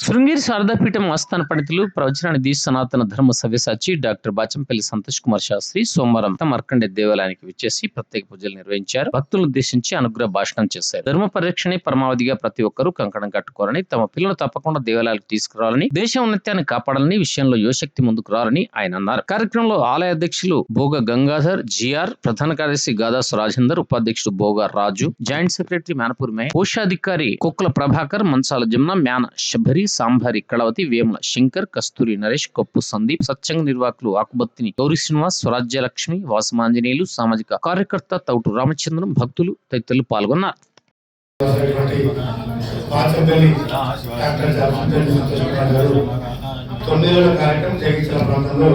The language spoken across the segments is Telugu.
శృంగేరి శారదాపీఠం ఆస్థాన పండితులు ప్రవచనానిధి సనాతన ధర్మ సవ్యసాచి డాక్టర్ బాచంపల్లి సంతోష్ కుమార్ శాస్త్రి సోమవారం మార్కండే దేవాలయానికి విచ్చేసి ప్రత్యేక పూజలు నిర్వహించారు. భక్తులను ఉద్దేశించి అనుగ్రహ భాషణం చేశారు. ధర్మ పరిరక్షణే పరమావధిగా ప్రతి ఒక్కరూ కంకణం కట్టుకోవాలని తమ పిల్లలు తప్పకుండా దేవాలయాలకు తీసుకురావాలని దేశ ఉన్నత్యాన్ని కాపాడాలని విషయంలో యువశక్తి ముందుకు రాలని ఆయన అన్నారు. కార్యక్రమంలో ఆలయ అధ్యక్షులు భోగ గంగాధర్ జిఆర్ ప్రధాన కార్యదర్శి గాదాసు రాజేందర్ ఉపాధ్యక్షుడు భోగ రాజు జాయింట్ సెక్రటరీ మేనపూర్ మే కోశాధికారి కుక్కల ప్రభాకర్ మంచాల జమున మ్యాన శబరి సాంభారి కళవతి వేముల శంకర్ కస్తూరి నరేష్ కొప్పు సందీప్ సత్యంగ నిర్వాహకులు ఆకుబత్తిని గౌరీ శ్రీనివాస్ స్వరాజ్యలక్ష్మి వాసమాంజనేయులు సామాజిక కార్యకర్త తౌటు రామచంద్రం భక్తులు తదితరులు పాల్గొన్నారు. ప్రాంతంలో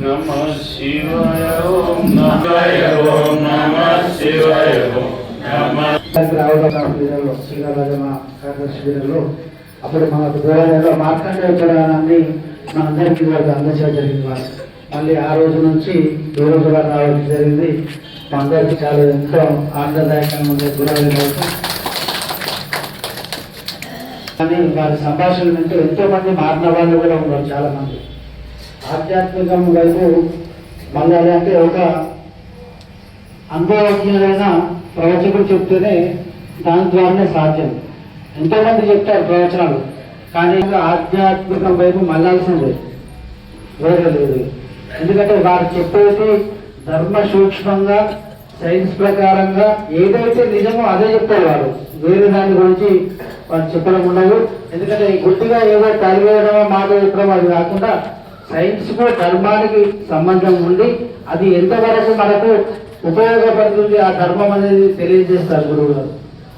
నమ శివాయ ఓం నమాయ ఓం నమ శివాయ ఓం నమ రావడంలో శ్రీరాజమ కార్యదర్శి శిబిరంలో అప్పుడు మనకు దేవాలయంలో మార్కండేయ పురాణాన్ని మనందరికీ వాళ్ళకి అందచేయడం జరిగింది వాళ్ళు మళ్ళీ ఆ రోజు నుంచి ఈ రోజు వరకు రావడం జరిగింది. మా అందరికీ చాలా ఎంతో ఆనందదాయకంగా ఉంది గురవైన కానీ వారి సంభాషణ వింటూ ఎంతో మంది మారిన వాళ్ళు కూడా ఉన్నారు చాలా మంది ఆధ్యాత్మికం వైపు మళ్ళీ అంటే ఒక అనుభవజ్ఞులైన ప్రవచకుడు చెప్తేనే దాని ద్వారానే సాధ్యం. ఎంతోమంది చెప్తారు ప్రవచనాలు కానీ ఇంకా ఆధ్యాత్మికం వైపు మళ్ళాల్సిందే. వేరే లేదు. ఎందుకంటే వారు చెప్పేది ధర్మ సూక్ష్మంగా సైన్స్ ప్రకారంగా ఏదైతే నిజమో అదే చెప్తారు వారు వేరే దాని గురించి వారు చెప్పడం ఉండదు. ఎందుకంటే గుడ్డిగా ఏదో కలిగేయడమో మాట చెప్పడం అది కాకుండా సైన్స్ ధర్మానికి సంబంధం ఉండి అది ఎంతవరకు మనకు ఉపయోగపడుతుంది ఆ ధర్మం అనేది తెలియజేస్తారు గురువు గారు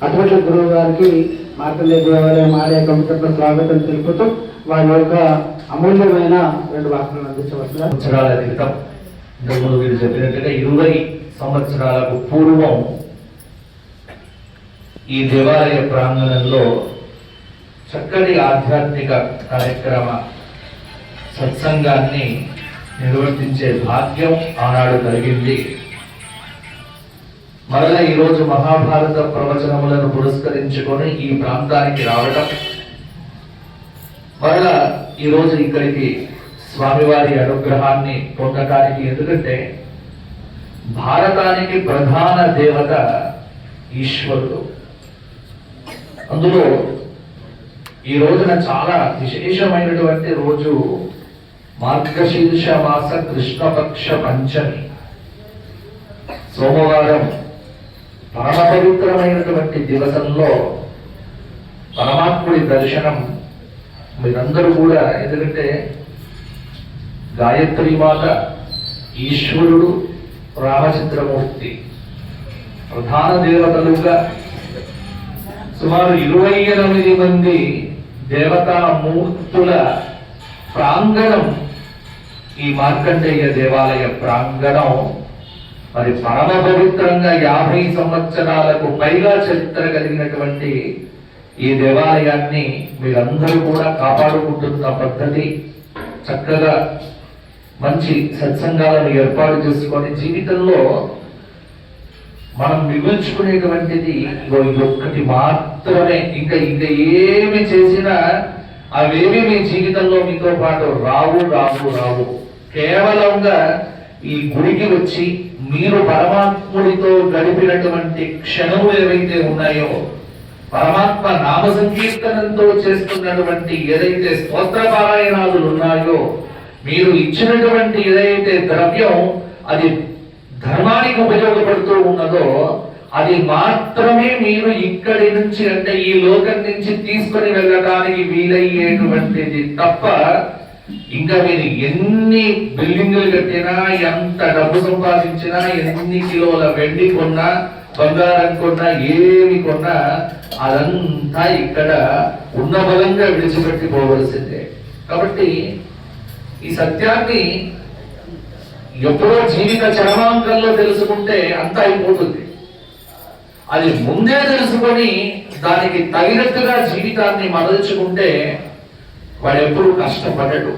అటువంటి గురువు గారికి మార్కండే దేవాలయం ఆలయ కమిటీలో స్వాగతం తెలుపుతూ వారి యొక్క అమూల్యమైన రెండు వాక్కులను అందించవలసిన సంవత్సరాల క్రితం ఇంతకుముందు వీరు చెప్పినట్టుగా ఇరవై సంవత్సరాలకు పూర్వం ఈ దేవాలయ ప్రాంగణంలో చక్కటి ఆధ్యాత్మిక కార్యక్రమ సత్సంగాన్ని నిర్వర్తించే భాగ్యం ఆనాడు కలిగింది. మరల ఈరోజు మహాభారత ప్రవచనములను పురస్కరించుకొని ఈ ప్రాంతానికి రావడం మరలా ఈరోజు ఇక్కడికి స్వామివారి అనుగ్రహాన్ని పొందటానికి ఎందుకంటే భారతానికి ప్రధాన దేవత ఈశ్వరుడు. అందులో ఈ రోజున చాలా విశేషమైనటువంటి రోజు. మార్గశీర్ష మాస కృష్ణపక్ష పంచమి సోమవారం పరమ పవిత్రమైనటువంటి దివసంలో పరమాత్ముడి దర్శనం. మీరందరూ కూడా ఎందుకంటే గాయత్రి మాత ఈశ్వరుడు రామచంద్రమూర్తి ప్రధాన దేవతలుగా సుమారు ఇరవై ఎనిమిది మంది దేవతా మూర్తుల ప్రాంగణం ఈ మార్కండేయ దేవాలయ ప్రాంగణం. మరి పరమ పవిత్రంగా యాభై సంవత్సరాలకు పైగా చరిత్ర కలిగినటువంటి ఈ దేవాలయాన్ని మీరందరూ కూడా కాపాడుకుంటున్న పద్ధతి. చక్కగా మంచి సత్సంగాలను ఏర్పాటు చేసుకొని జీవితంలో మనం మిగుల్చుకునేటువంటిది ఒక్కటి మాత్రమే. ఇంకా ఇంకా ఏమి చేసినా అవేమి మీ జీవితంలో మీతో పాటు రావు రావు రావు. కేవలంగా ఈ గుడికి వచ్చి మీరు పరమాత్ముడితో గడిపినటువంటి క్షణము ఏవైతే ఉన్నాయో పరమాత్మ నామ సంకీర్తనంతో చేస్తున్నటువంటి ఏదైతే స్తోత్ర పారాయణాలు ఉన్నాయో మీరు ఇచ్చినటువంటి ఏదైతే ద్రవ్యం అది ధర్మానికి ఉపయోగపడుతూ ఉన్నదో అది మాత్రమే మీరు ఇక్కడి నుంచి అంటే ఈ లోకం నుంచి తీసుకొని వెళ్ళడానికి వీలయ్యేటువంటిది తప్ప ఇంకా మీరు ఎన్ని బిల్డింగులు కట్టినా ఎంత డబ్బు సంపాదించినా ఎన్ని కిలోల వెండి కొన్నా బంగారం కొన్నా ఏమి కొన్నా అదంతా ఇక్కడ ఉన్న బలంగా విడిచిపెట్టి పోవలసిందే కాబట్టి ఈ సత్యాన్ని ఎప్పుడో జీవిత చరమాంకంలో తెలుసుకుంటే అంతా అయిపోతుంది. అది ముందే తెలుసుకొని దానికి తగినట్టుగా జీవితాన్ని మరల్చుకుంటే వాడు ఎప్పుడు కష్టపడడు.